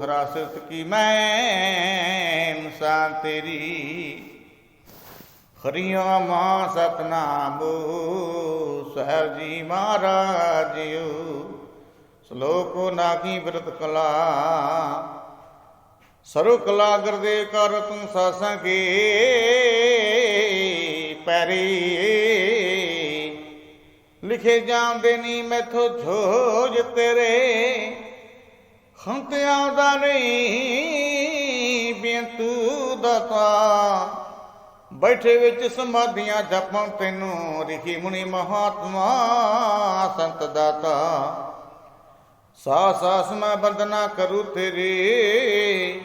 ਖਰਾਸਤ ਕੀ ਮੈਂ ਇਨਸਾਨ ਤੇਰੀ? ਹਰੀਆਂ ਮਾਂ ਸਤਨਾਮ, ਸਾਹਿਬ ਜੀ ਮਹਾਰਾਜ, ਸ਼ਲੋਕ ਨਾਗੀ ਬਿਰਤ ਕਲਾ? ਸਰੁ ਕਲਾ ਗਰਦੇ ਕਰ ਤੂੰ ਸਾਸਾਂ ਪੈਰੀ? ਲਿਖੇ ਜਾਂਦੇ ਨਹੀਂ ਮੈਥੋਂ ਝੋਜ ਤੇਰੇ। ਹੰਤ ਆਉਂਦਾ ਨਹੀਂ ਬੇਤੂ ਦਾਤਾ ਬੈਠੇ ਵਿੱਚ ਸਮਾਧੀਆਂ ਜਪਾਂ ਤੈਨੂੰ ਰਿਖੀ ਮੁਨੀ ਮਹਾਤਮਾ ਸੰਤ ਦਾਤਾ। ਸਾਸ ਸਾਸ ਮੈਂ ਬੰਦਨਾ ਕਰੂ ਤੇਰੇ।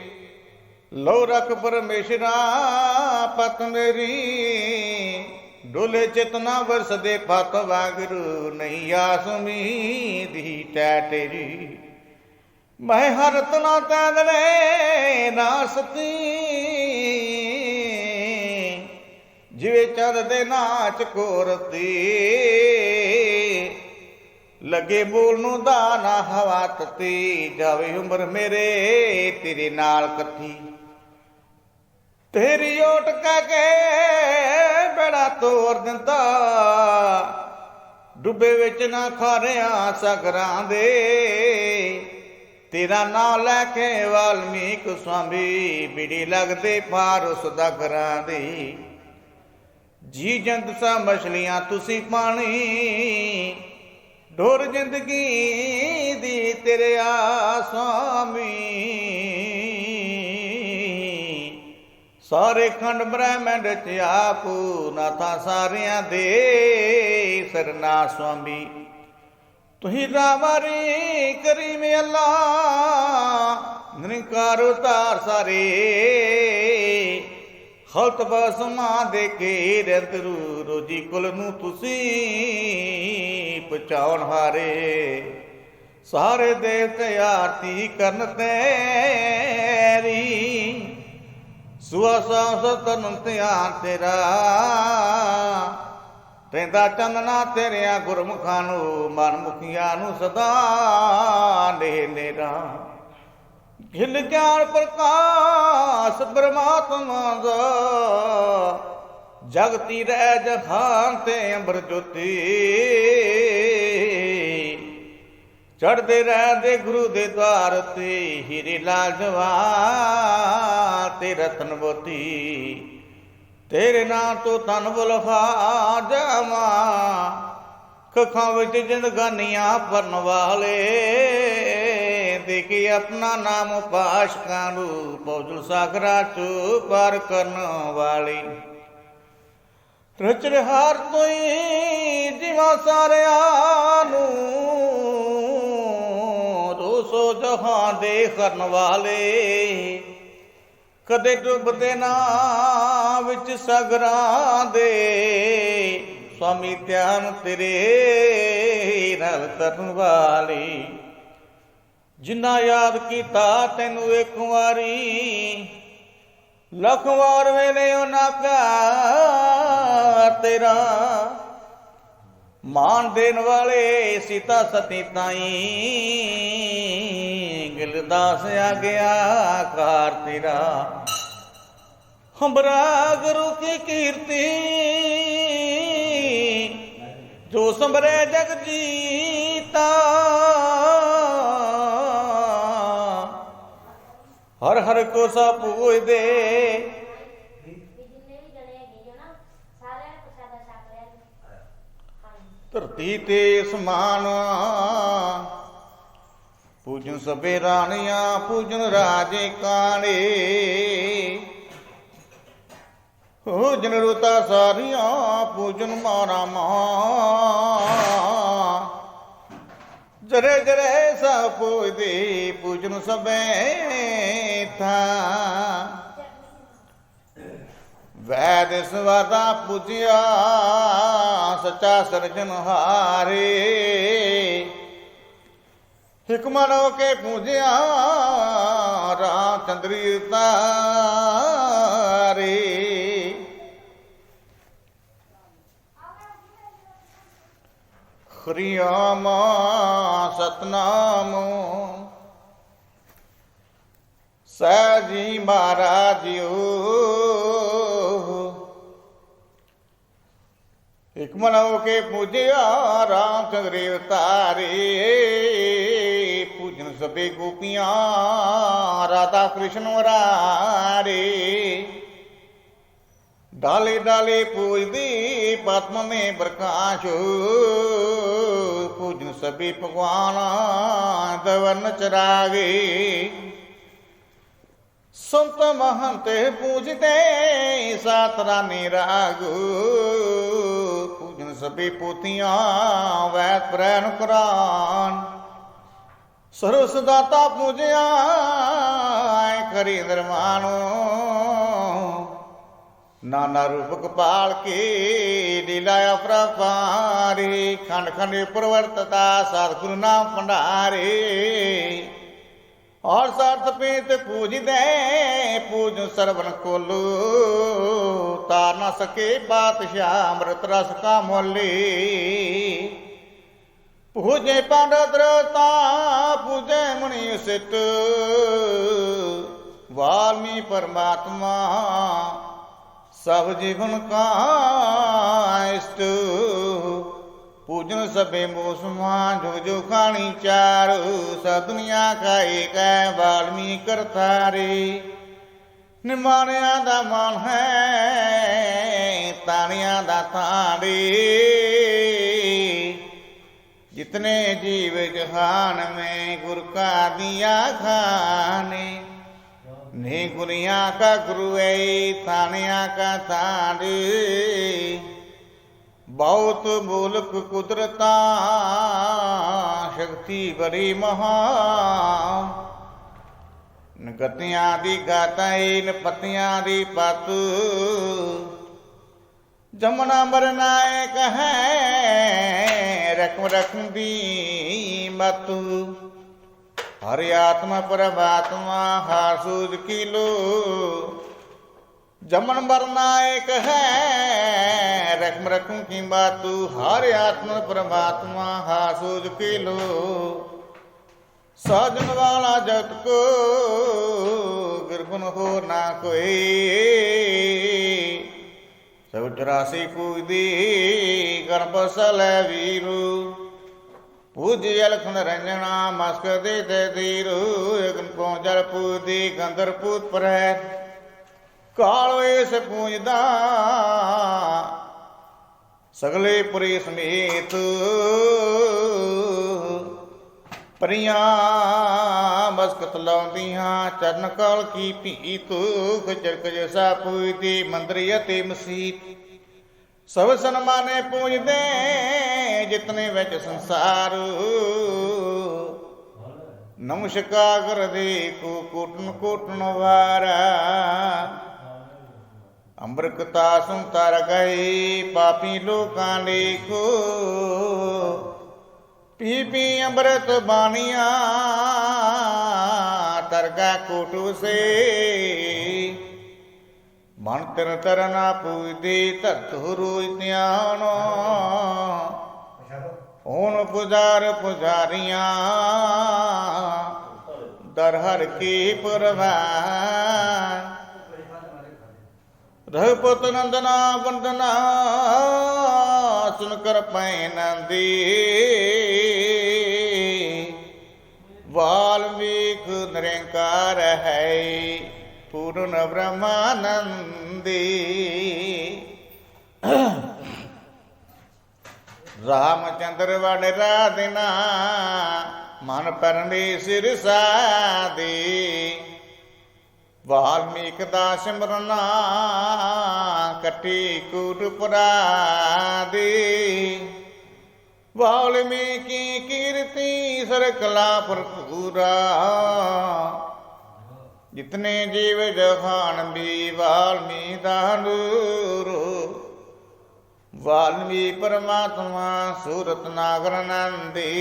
ਲੋ ਰਖ ਪਰਮੇਸ਼ਰਾ ਪਤ ਮੇਰੀ। ਡੋਲੇ ਚਿਤਨਾ ਵਰਸਦੇ ਪਤ ਵਾਗਰੂ, ਨਹੀਂ ਆਸ ਦੀ ਟੈ ਤੇਰੀ। ਮੈਂ ਹਰ ਤਨਾ ਤੈਨਲੇ ਨਾਸਤੀ ਜਿਵੇਂ ਚੰਦ ਦੇ ਨਾਚ ਕੋਰਤੀ। ਲੱਗੇ ਬੋਲ ਨੂੰ ਦਾਨਾ ਹਵਾ ਤਤੀ। ਜਾਵੇ ਉਮਰ ਮੇਰੇ ਤੇਰੇ ਨਾਲ ਇਕੱਠੀ। ਤੇਰੀ ਓਟ ਕਹਿ ਕੇ ਬੜਾ ਤੋਰ ਦਿੰਦਾ। ਡੁੱਬੇ ਵਿੱਚ ਨਾ ਖਾਰਿਆ ਸਗਰਾਂ ਦੇ। ਤੇਰਾ ਨਾਮ ਲੈ ਕੇ ਵਾਲਮੀਕ ਸੁਆਮੀ, ਬਿੜੀ ਲੱਗਦੇ ਫਾਰਸ ਦਾ ਘਰਾਂ ਦੀ। ਜੀ ਜੰਤ ਸਾ ਮਛਲੀਆਂ, ਤੁਸੀਂ ਪਾਣੀ, ਢੋਰ ਜ਼ਿੰਦਗੀ ਦੀ ਤੇਰੇ ਆ ਸੁਆਮੀ। ਸਾਰੇ ਖੰਡ ਬ੍ਰਹਮੰਡ ਚ ਆਪੂ ਨਾਥਾ ਸਾਰਿਆਂ ਦੇ ਸਰਨਾ ਸੁਆਮੀ। ਤੁਹੀ ਰਾਵਾਰੀ ਕਰੀਮ ਅੱਲਾ ਨਿਰੰਕਾਰ ਉਤਾਰ ਸਾਰੇ ਖਲਤ ਬਸਮਾ ਦੇ ਕੇ ਰਤਰੂ ਰੋਜੀ ਕੁਲ ਨੂੰ ਤੁਸੀਂ ਪਹੁੰਚਾਉਣ ਹਾਰੇ ਸਾਰੇ ਦੇਵਤੇ ਆਰਤੀ ਕਰਨ ਤੇਰੀ ਸੁਆਸਾ ਸਤਨ ਧਿਆਨ ਤੇਰਾ ਰਹਿੰਦਾ ਚੰਦਨਾ ਤੇਰਿਆਂ ਗੁਰਮੁਖਾਂ ਨੂੰ ਮਨ ਮੁਖੀਆਂ ਨੂੰ ਸਦਾ ਨੇ ਨੇਰਾ। ਖਿਲ ਗਿਆਨ ਪ੍ਰਕਾਸ਼ ਬ੍ਰਹਮਾਤਮਾ ਦਾ, ਜਗਤੀ ਰਹਿ ਜਹਾਨ ਤੇ ਅੰਬਰ ਜੋਤੀ। ਚੜਦੇ ਰਹਿੰਦੇ ਗੁਰੂ ਦੇ ਦਵਾਰ ਤੇ, ਹੀਰੇ ਲਾਲ ਤੇ ਰਤਨ ਬੋਤੀ ਤੇਰੇ ਨਾਂ ਤੋਂ ਤਨ ਬੁਲਫਾ ਜਾਵਾ। ਕਖਾਂ ਵਿੱਚ ਜਿੰਦਗਾਨੀਆਂ ਭਰਨ ਵਾਲੇ ਦੇਖੀ ਆਪਣਾ ਨਾਮ ਪਾਸ਼ਕਾਂ ਨੂੰ ਪੌਜਲ ਸਾਗਰਾ ਚੋਂ ਪਾਰ ਕਰਨ ਵਾਲੀ। ਰਚ ਹਾਰ ਤੋਈ ਜਿਵਾ ਸਾਰਿਆਂ ਨੂੰ ਰੋਸੋ ਜਹਾਂ ਦੇ ਕਰਨ ਵਾਲੇ। ਕਦੇ ਡੁੱਬਦੇ ਨਾ ਵਿੱਚ ਸਗਰਾਂ ਦੇ। ਸਵਾਮੀ ਧਿਆਨ ਤੇਰੇ ਨਾਲ ਕਰਨ ਵਾਲੀ। ਜਿੰਨਾ ਯਾਦ ਕੀਤਾ ਤੈਨੂੰ ਇੱਕ ਵਾਰੀ। ਲੱਖ ਵਾਰ ਵੇਲੇ ਉਹਨਾਂ ਪਿਆਰ ਤੇਰਾ। ਮਾਨ ਦੇਣ ਵਾਲੇ ਸੀਤਾ ਸਤੀ ਤਾਈ। ਗਿਲਦਾਸ ਆ ਗਿਆ ਕਾਰ ਤੇਰਾ। ਹੰਬਰਾ ਗੁਰੂ ਕੀ ਕੀਰਤੀ, ਜੋ ਸੰਭਰੇ ਜਗ ਜੀਤਾ ਹਰ ਹਰ ਕੋ ਸਾ ਪੂਜਦੇ ਧਰਤੀ ਤੇ ਸਮਾਨ ਪੂਜਨ ਸਭੇ ਰਾਣੀਆਂ, ਪੂਜਨ ਰਾਜੇ ਕਾਣੇ। ਪੂਜਨ ਰੁਤਾ ਸਾਰੀਆਂ, ਪੂਜਨ ਮਾਰਾ ਮਾਂ। ਜਰੇ ਜਰੇ ਸਭ ਪੂਜਦੇ ਪੂਜਨ ਸਭੇ ਥਾ। ਵੈਦ ਸਵਾਦਾ ਪੂਜਿਆ, ਸਚਾ ਸਰਜਨ ਹਾਰੇ। ਹਿਕਮਨ ਹੋ ਕੇ ਪੂਜਿਆ ਰਾਮ ਚੰਦਰੀ ਤਾਰੇ ਹਰੀਆਮ ਸਤਨਾਮ। ਜੀ ਮਹਾਰਾਜਿਓ। ਇਕ ਮਨ ਹੋ ਕੇ ਪੂਜਿਆ ਰਾਮ ਚੰਦਰੇ ਉਤਾਰੇ। ਸਭੇ ਗੋਪੀਆਂ, ਰਾਧਾ ਕ੍ਰਿਸ਼ਨ ਵਰਾਰੇ ਡਾਲੇ ਡਾਲੇ ਪੂਜਦੀ ਪਤਮ ਮੇ ਪ੍ਰਕਾਸ਼। ਪੂਜਨ ਸਭੇ ਭਗਵਾਨ ਦਵਨ ਚਰਾਗੇ ਸੰਤ ਮਹੰਤ ਪੂਜਦੇ ਸਾਤਰਾਨੀ ਰਾਗ। ਪੂਜਨ ਸਭੇ ਪੋਤੀਆਂ ਵੈਦ ਪ੍ਰੈਨ ਕੁਰਾਨ। ਸਰਸ ਦਾਤਾ ਪੂਜਿਆ ਐ ਕਰੀ ਨਿਰਮਾਨੋ ਨਾਨਾ ਰੂਪ ਕਪਾਲ ਕੇ ਲੀਲਾ ਅਪਰਪਾਰੇ ਖੰਡ ਖੰਡ ਪ੍ਰਵਰਤਤਾ, ਸਤਿਗੁਰੂ ਨਾਮ ਭੰਡਾਰੇ। ਔਰ ਸਰਤ ਪੀਤ ਪੂਜਦੇ, ਪੂਜ ਸਰਵਨ ਕੋਲੂ। ਤਾਰ ਨਾ ਸਕੇ ਬਾਦਸ਼ਾਹ ਅੰਮ੍ਰਿਤ ਰਸ ਕਾ ਮੋਲੀ ਪੂਜੇ ਪੰਡਤ ਰਤਾ ਪੂਜੇ ਮੁਨੀ ਸਿਟ। ਵਾਲਮੀ ਪਰਮਾਤਮਾ, ਸਭ ਜੀਵਨ ਕਾ ਇਸ਼ਟ ਪੂਜਨ ਸਭੇ ਮੋਸਮਾ ਜੋ ਜੋ ਖਾਣੀ ਚਾਰ। ਸ ਦੁਨੀਆ ਕਾ ਏਕ ਹੈ ਵਾਲਮੀ ਕਰਤਾਰੇ। ਨਿਮਾਣਿਆਂ ਦਾ ਮਨ ਹੈ, ਤਾਣਿਆਂ ਦਾ ਤਾੜੇ जितने जीव जहान में गुर का दिया खाने। नहीं गुनिया का गुरु थानिया का थाने। बहुत मूलक कुदरता, शक्ति बड़ी महान। न गतियाँ दी गाता न पतियाँ दी पत। जमुना मरना कहे ਰਕਮ ਦੀ ਮਤ। ਹਰਿ ਆਤਮਾ ਪਰਮਾਤਮਾ ਹਾਰ ਸੂਝ ਕੀ ਲੋ। ਜਮਨ ਮਰਨਾਇਕ ਹੈ, ਰਕਮ ਰਕਮ ਕੀ ਬਾਤੂ ਹਰ ਆਤਮਾ ਪਰਮਾਤਮਾ ਹਾਰ ਸੂਝ ਕੀ ਲੋ। ਸਾਜਨ ਵਾਲਾ ਜਗਤ ਕੋ ਗਿਰਗੁਣ ਹੋ ਨਾ ਕੋਈ। ਸਭ ਚਰਾਸੀ ਪੂਜਦੀ ਗਰਭ ਸਲੈ ਵੀਰੂ। ਪੂਜ ਅਲਖ ਨਰੰਜਨਾ ਮਸਕ ਦੇ ਤੇ ਜਲ ਪੂਜਦੀ ਗੰਦਰ ਪੂਤ ਪਰੈ। ਕਾਲ ਏਸ ਪੂਜਦਾ ਸਗਲੇ ਪੁਰੀ ਸਮੇਤ ਪਰੀਆਂ ਮਸਕਤ ਲਾਉਂਦੀਆਂ, ਚਰਨ ਕਾਲ ਕੀ ਭੀਤ ਖਜਰ ਕਜਸਾ ਪੂਜਦੀ, ਮੰਦਰੀ ਅਤੇ ਮਸੀਤ। ਸਭ ਸਨਮਾਨੇ ਪੂਜਦੇ, ਜਿਤਨੇ ਵਿੱਚ ਸੰਸਾਰ। ਨਮਸਕਾਰ ਦੇ ਕੋ ਕੋਟਨ ਕੋਟਨ ਵਾਰਾ। ਅੰਬਰਕਤਾ ਸੰਤਰ ਗਏ, ਪਾਪੀ ਲੋਕਾਂ ਲੇਖੋ। ਪੀ ਪੀ ਅੰਮ੍ਰਿਤ ਬਾਣੀਆਂ, ਤਰਗਾ ਕੋਟੂ ਸੇ। ਮਨ ਤਰ ਤਰਨਾ ਪੂਜਦੇ, ਧਰਤੁ ਰੋਇ ਧਿਆਨ। ਓਨ ਪੁਜਾਰ ਪੁਜਾਰੀਆਂ, ਦਰ ਹਰ ਕੀ ਪਰਵਾਨ ਰਘੁਪਤ ਨੰਦਨਾ ਵੰਦਨਾ ਸੁਨ ਕਰ ਪੈ ਨੰਦੀ। ਵਾਲਮੀਕ ਨਿਰੰਕਾਰ ਹੈ ਪੂਰਨ ਬ੍ਰਹਮਾਨੰਦੀ ਰਾਮਚੰਦਰ ਵਡ ਰਾਧਨਾ ਮਨ ਪਰਨੇ ਸਿਰ ਸਾਦੀ ਵਾਲਮੀਕ ਦਾ ਸਿਮਰਨਾ ਕਟੀ ਕੂਟ ਪੁਰਾਦੀ ਵਾਲਮੀਕੀ ਕੀਰਤੀ ਸਰਕਲਾ ਭਰਪੂਰਾ। ਜਿਤਨੇ ਜੀਵ ਜਹਾਨ ਵੀ ਵਾਲਮੀ ਦਾ ਨੂਰ। ਵਾਲਮੀ ਪਰਮਾਤਮਾ ਸੂਰਤ ਨਾਗਰ ਨੰਦੀ।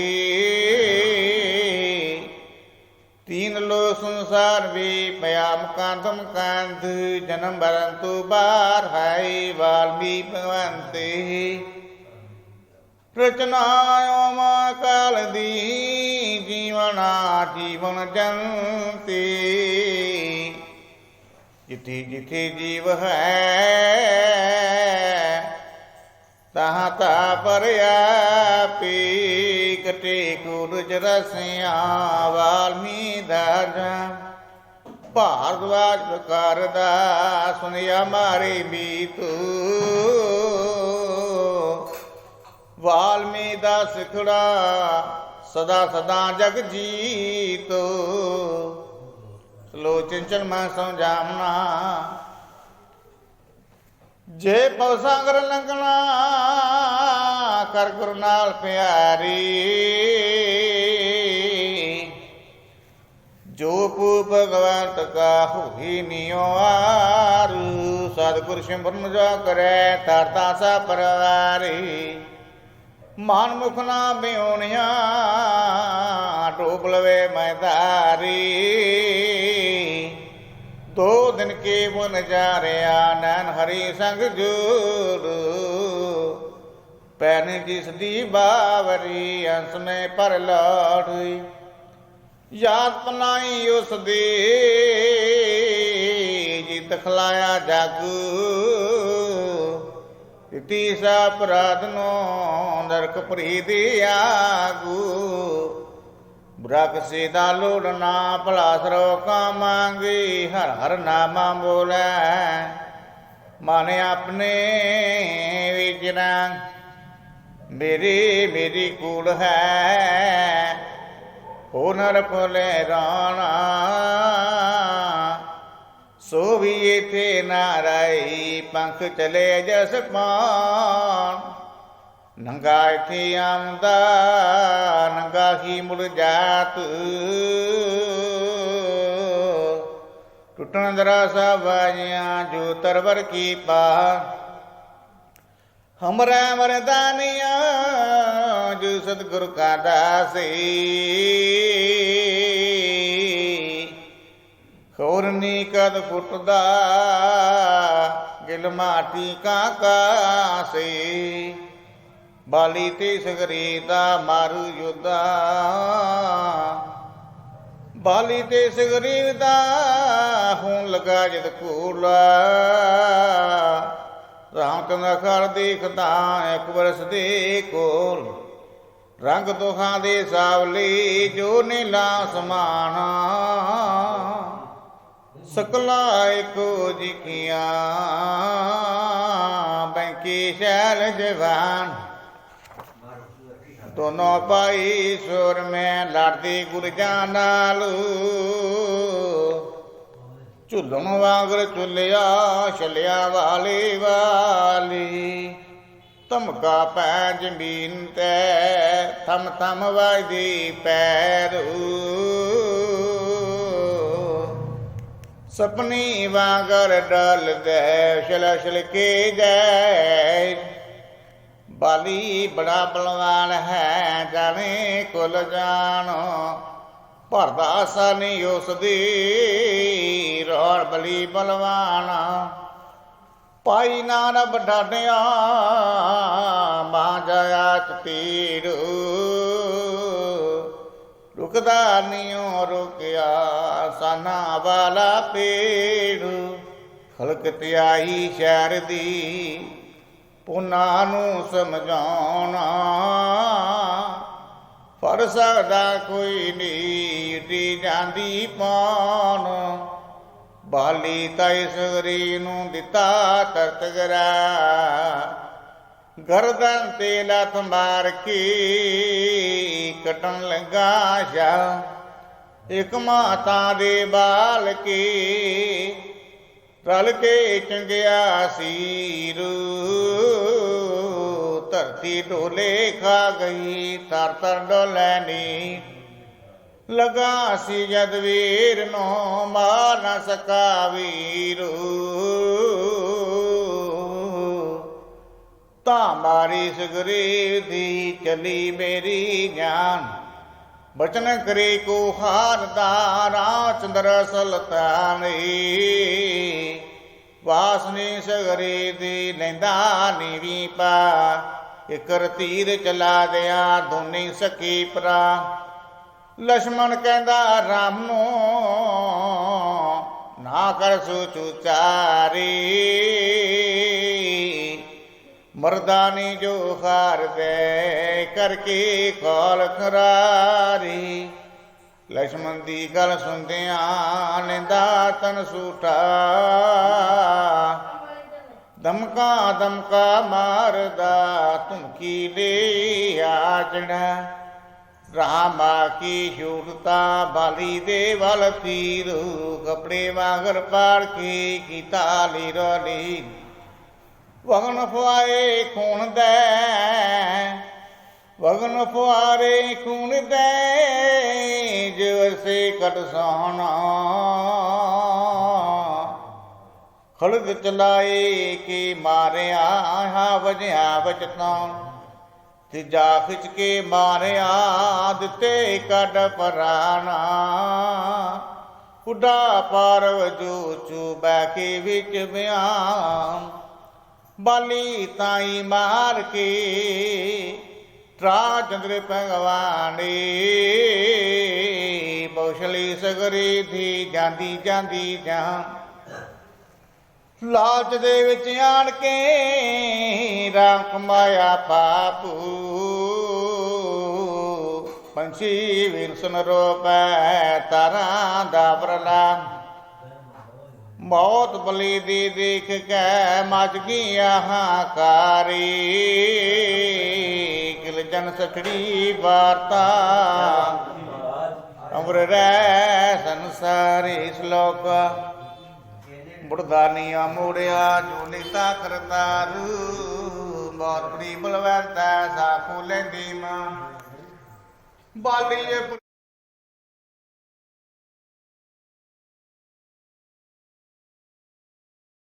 ਤੀਨ ਲੋ ਸੰਸਾਰ ਵੀ ਪਿਆਮ ਕਾਂਦਮ ਕਾਂਦ ਜਨਮ ਬਰਨ ਤੂ ਰਚਨਾ ਓਮਾ ਕਾਲ ਦੀ, ਜੀਵਨਾ ਜੀਵਨ ਜੰਤੀ। ਜਿੱਥੇ ਜਿੱਥੇ ਜੀਵ ਹੈ, ਤਹਾਂ ਤਾ ਪਰਿਆ ਪੀ ਕਟੇ ਕੁਰਜ ਰਸਿਆ ਵਾਲਮੀ ਦਾਜਾ ਭਾਰਦਵਾਜ ਕਰਦਾ ਸੁਨਿਆ ਮਾਰੇ ਵੀ ਤੂੰ ਵਾਲਮੀ ਦਾ ਸਿਖੜਾ ਸਦਾ ਸਦਾ ਜਗ ਜੀਤੋ। ਸਲੋ ਚੰਚਲ ਮੈਂ ਸਮਝਾਮਣਾ ਜੇ ਪਉ ਲੰਗਣਾ ਕਰ ਗੁਰੂ ਨਾਲ ਪਿਆਰੀ। ਜੋ ਪੂ ਭਗਵੰਤ ਕਾ ਹੋਈ ਨਿਉ ਆਰ, ਸਤਿਗੁਰ ਸਿਮਰਨ ਜੋ ਕਰੈ ਤਰਤਾ ਸਾ ਪਰਵਾਰੀ। ਮਨ ਮੁਖ ਨਾ ਬਿਉਣਿਆ ਡੋਬ ਲਵੇ ਮੈਂ ਧਾਰੀ ਦੋ ਦਿਨ ਕੇ ਮਨ ਜਾਰਿਆ ਨੈਣ ਹਰੀ ਸੰਗ ਜੋੜ। ਪੈਨ ਜਿਸ ਦੀ ਬਾਵਰੀ, ਅੰਸ ਮੇ ਪਰ ਲਾੜੀ। ਯਾਦ ਪਨਾਈ ਉਸ ਦੀ, ਜਿਤ ਖਲਾਇਆ ਜਾਗੂ। ਇਤੀ ਸਾ ਅਪਰਾਧ ਨੋ ਨਰਕ ਭਰੀ ਦੀ ਆਗੂ ਬ੍ਰਕ ਸੀਦਾ ਲੋੜਨਾ ਭਲਾ ਸਰੋ ਕਾ ਮੰਗੀ, ਹਰ ਹਰ ਨਾਮਾ ਬੋਲੇ। ਮਨ ਆਪਣੇ ਵਿਚਰਾਂ ਮੇਰੀ ਮੇਰੀ ਕੂੜ ਹੈ। ਹੋ ਨਰ ਭਲੇ ਰਾਣਾ। ਸੋ ਵੀ ਇਥੇ ਨਾਰਾਈ, ਪੰਖ ਚਲੇ ਜਸ ਪਾਣ। ਨੰਗਾ ਇਥੇ ਆਮਦਾ ਨੰਗਾ ਟੁੱਟਣ ਦਰਾ ਸਵਾਜੀਆਂ ਜੋ ਤਰਵਰ ਕੀ ਪਾ। ਹਮਰਾ ਵਰਦਾਨੀਆਂ, ਜੋ ਸਤਿਗੁਰ ਕਾ ਦਾਸੀ। ਤੋਰਨੀ ਕਦ ਫੁੱਟਦਾ ਗਿਲ ਮਾਟੀ ਕਾ ਬਾਲੀ ਤੇ ਸਗਰੀ ਦਾ ਮਾਰੂ ਯੋਧਾ। ਬਾਲੀ ਤੇ ਸਗਰੀ ਦਾ ਹੁਣ ਲਗਾ ਜਦ ਕੋਲਾ। ਰਾਮ ਚੰਗਾ ਕਰ ਦੇਖਦਾ, ਇੱਕ ਵਰਸ ਦੇ ਕੋਲ। ਰੰਗ ਦੁਖਾਂ ਦੇ ਸਾਵਲੀ, ਜੋ ਨੀਲਾ ਸਮਾਨਾ ਸਕਲਾ ਇੱਕੋ ਜਿਕੀਆਂ। ਬੈਂਕੀ ਸ਼ੈਲ ਜਵਾਨ। ਦੋਨੋਂ ਪਾਈ ਸੁਰ ਮੈਂ ਲੜਦੀ ਗੁਰਜਾਂ ਨਾਲ। ਝੁੱਲਣ ਵਾਂਗਰ ਝੁੱਲਿਆ, ਛਲਿਆ ਵਾਲੀ ਵਾਲੀ। ਧਮਕਾ ਪੈ ਜ਼ਮੀਨ ਤੇ ਥਮ ਥਮ ਵਜਦੀ ਪੈਰੂ। ਸਪਨੀ ਵਾਂਗਰ ਡਲ ਦੇ, ਛਲ ਛਲ ਕੇ ਜੈ। ਬਾਲੀ ਬੜਾ ਬਲਵਾਨ ਹੈ, ਜਾਣੇ ਕੁਲ ਜਾਣੋ। ਭਰਦਾ ਸਾਨੀ ਉਸ ਦੀ ਰੋੜ ਬਲੀ ਬਲਵਾਨ। ਪਾਈ ਨਾਨਬ ਡਾਡਿਆ, ਮਾਂ ਜਾਇਆ ਚਤੀੜੂ ਰੁਕਦਾ ਨਿਉ, ਰੁਕਿਆ ਸਾਨਾ ਵਾਲਾ ਪੇੜ। ਖਲਕ ਤਿਆਈ ਸ਼ਹਿਰ ਦੀ ਪੁਨਾ ਨੂੰ ਸਮਝਾਉਣਾ। ਫੜ ਸਕਦਾ ਕੋਈ ਨਹੀਂ ਢੀ ਜਾਂਦੀ ਪਾਣ ਬਾਲੀ ਤਾਂ ਇਸ ਗਰੀ ਨੂੰ ਦਿੱਤਾ ਤਰਤ ਗਰਾ ਗਰਦਨ ਤੇ ਲੱਤ ਮਾਰ ਕੇ ਕਟਣ ਲੱਗਾ ਸ਼ਾ। ਇੱਕ ਮਾਤਾ ਦੇ ਬਾਲ ਕੇ ਰਲ ਕੇ ਚੰਗਿਆ ਸੀਰੂ। ਧਰਤੀ ਢੋਲੇ ਖਾ ਗਈ ਤਰ ਤਰ ਡੋਲੇ ਲਗਾ ਸੀ ਜਦ ਵੀਰ ਨੂੰ ਮਾਰ ਨਾ ਸਕਾ ਵੀਰੂ। ਧਾਮਾਰੀ ਸੁਗਰੀਵ ਦੀ ਚਲੀ ਮੇਰੀ ਗਿਆਨ ਬਚਨ ਕਰੇ ਕੋ ਹਾਰ ਦਾ ਰਾਚੰਦਰ ਸੁਲਤਾਨੀ ਵਾਸਨੀ ਸਗਰੇ ਦੀ, ਲੈਂਦਾ ਨੀਵੀ ਪਾ ਇਕਰ ਰਤੀਰ ਚਲਾ ਦਿਆ, ਦੋਨੇ ਸਕੀ ਪਰਾ। ਲక్ష్మణ ਕਹਿੰਦਾ, ਰਾਮ, ਨਾ ਕਰ ਸੁਚੂ ਚਾਰੀ। ਮਰਦਾਨੀ ਜੋ ਹਾਰ ਹਾਰਦੇ ਕਰਕੇ ਕਾਲ ਖਰਾਰੀ। ਲక్ష్మణ ਦੀ ਗੱਲ ਸੁਣਦਿਆਂ ਨਿੰਦਾ ਤਨ ਸੂਟਾ ਦਮਕਾ ਦਮਕਾ ਮਾਰਦਾ ਤੁਮਕੀ ਦੇ ਆਜਣਾ? ਰਾਮਾ ਕੀ ਸ਼ੂਟਤਾ ਬਾਲੀ ਦੇ ਵਲ ਤੀਰ ਕਪੜੇ ਵਾਂਗਰ ਪਾੜ ਕੇ ਕੀਤਾ ਲੀਰੋ ਲੀਰ ਵਗਨ ਫੁਆਰੇ ਖੂਨ ਦੇ। ਵਗਨ ਫੁਆਰੇ ਖੂਨ ਦੇ ਜਿਵ ਸੇ ਕਟ ਸੋਹਣਾ ਖਲਦ ਚਲਾਏ ਕੇ ਮਾਰਿਆ, ਹਾ ਵਜਿਆ ਬਚਤਾਂ ਤੇ। ਜਾ ਕੇ ਮਾਰਿਆ, ਦਿੱਤੇ ਕੱਢ ਪਰਾਣਾ। ਉੱਡਾ ਪਾਰਵ ਜੋ ਚੁਬੈ ਕੇ ਵਿੱਚ ਬਿਆਨ। ਬਾਲੀ ਤਾਈ ਮਾਰ ਕੇ ਤਰਾ ਚੰਦਰ ਭਗਵਾਨੇ। ਬੌਸ਼ਲੀ ਸਗਰੀ ਥੀ ਜਾਂਦੀ ਜਾਂਦੀ ਜਾਂ। ਲਾਲਚ ਦੇ ਵਿੱਚ ਆਣ ਕੇ ਰਾਮ ਕਮਾਇਆ ਪਾਪੂ ਪੰਛੀ ਵਿਰਸਨ ਸੁਨ ਰੋਪੈ ਤਾਰਾਂ ਦਾ ਬਰਲਾ ਮੌਤ ਬਲੀ ਦੀ ਦੇਖ ਕੇ ਮਚ ਗਿਆ ਹਾਕਾਰੀ ਕਿਲ ਜਨ ਸਖੜੀ ਵਾਰਤਾ। ਅਮਰ ਰਹਿ ਸੰਸਾਰੀ ਸ਼ਲੋਕ। ਬੁੜਦਾਨੀਆ ਮੋੜਿਆ ਜੋ ਨੀਤਾ ਕਰਤਾਰੂ ਬਹੁਤ ਬੜੀ ਬਲਵੰਤਾ ਸਾਖੂ ਲੈਂਦੀ ਮਾਂ। ਬਾਲੀਏ